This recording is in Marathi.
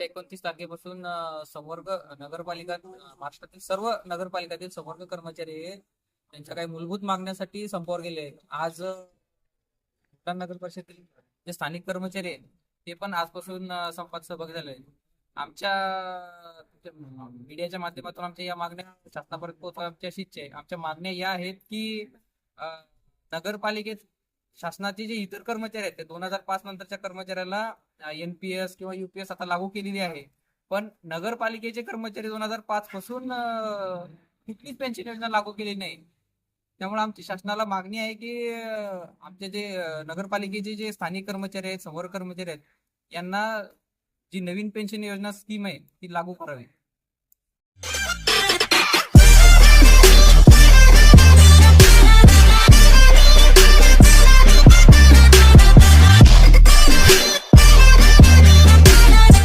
एकोणतीस तारखेपासून संवर्ग नगरपालिका महाराष्ट्रातील सर्व नगरपालिकातील संवर्ग कर्मचारी त्यांच्या काही मूलभूत मागण्यासाठी संपावर गेले. आज नगर परिषदेतील जे स्थानिक कर्मचारी आहेत ते पण आजपासून संपात सहभागी झाले आमच्या मीडियाच्या माध्यमातून आमच्या या मागण्या शासनापर्यंत पोहोचवा आमची अशी आहे. आमच्या मागण्या या आहेत की नगरपालिकेत शासनाचे जे इतर कर्मचारी आहेत ते दोन हजार पाच नंतरच्या कर्मचाऱ्याला एनपीएस किंवा युपीएस आता लागू केलेली आहे. पण नगरपालिकेचे कर्मचारी दोन हजार पाच पासून कुठलीच पेन्शन योजना लागू केली नाही. त्यामुळे आमची शासनाला मागणी आहे की आमचे जे नगरपालिकेचे जे स्थानिक कर्मचारी आहेत समोर कर्मचारी आहेत यांना जी नवीन पेन्शन योजना स्कीम आहे ती लागू करावी.